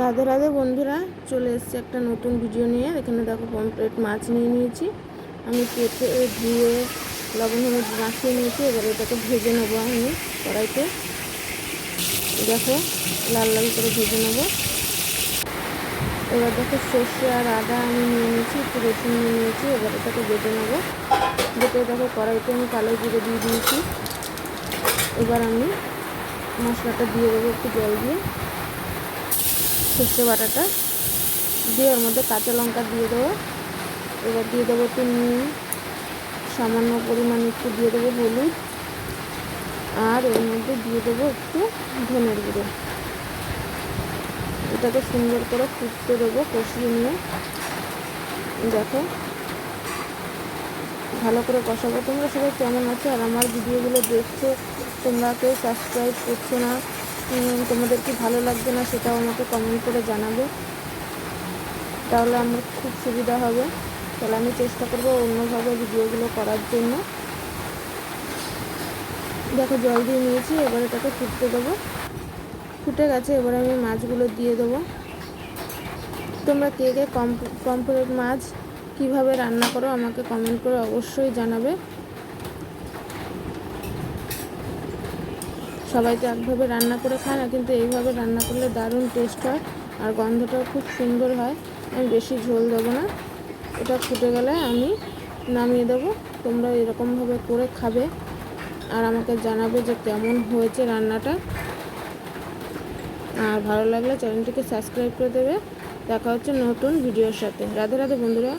রাধে রাধে বন্ধুরা, চলে এসেছে একটা নতুন ভিডিও নিয়ে। এখানে দেখো পমপ্লেট মাছ নিয়ে নিয়েছি। আমি কেটে, ধুয়ে, লবণ হলুদ মাখিয়ে নিয়েছি। এবার এটাকে ভেজে নেব আমি কড়াইতে। দেখো, লাল লাল করে ভেজে নেব। এবার দেখো সর্ষে আর আদা আমি নিয়ে নিয়েছি, একটু রসুন নিয়ে নিয়েছি। এবার এটাকে বেটে নেব। বেটে দেখো কড়াইতে আমি কালো জিরে দিয়ে দিয়েছি। এবার আমি মশলাটা দিয়ে দেবো একটু জল দিয়ে। সর্ষে বাটাটা দিয়ে ওর মধ্যে কাঁচা লঙ্কা দিয়ে দেবো। এবার দিয়ে দেবো একটু নুন, সামান্য পরিমাণ একটু দিয়ে দেবো হলুদ, আর এর মধ্যে দিয়ে দেবো একটু ধনের গুঁড়ো। এটাকে সুন্দর করে ফুটতে দেবো কষিয়ে নিয়ে। দেখো, ভালো করে কষাবো। তোমরা সবাই কেমন আছো? আর আমার ভিডিওগুলো দেখছ? তোমরা কেউ সাবস্ক্রাইব করছ না? তোমাদের কি ভালো লাগবে না সেটাও আমাকে কমেন্ট করে জানাবে। তাহলে আমার খুব সুবিধা হবে। তাহলে আমি চেষ্টা করব অন্যভাবে ভিডিওগুলো করার জন্য। দেখো জল দিয়ে নিয়েছি, এবারে তাকে ফুটতে দেবো। ফুটে গেছে, এবারে আমি মাছগুলো দিয়ে দেবো। তোমরা কে কে কম কমপ্লিট মাছ কীভাবে রান্না করো আমাকে কমেন্ট করে অবশ্যই জানাবে। সবাই তো একভাবে রান্না করে খায় না, কিন্তু এইভাবে রান্না করলে দারুণ টেস্ট হয় আর গন্ধটাও খুব সুন্দর হয়। আমি বেশি ঝোল দেবো না, এটা ফুটে গেলে আমি নামিয়ে দেবো তোমরা এরকমভাবে করে খাবে আর আমাকে জানাবে যে কেমন হয়েছে রান্নাটা। আর ভালো লাগলে চ্যানেলটিকে সাবস্ক্রাইব করে দেবে, দেখা হচ্ছে নতুন ভিডিওর সাথে। রাধে রাধে বন্ধুরা।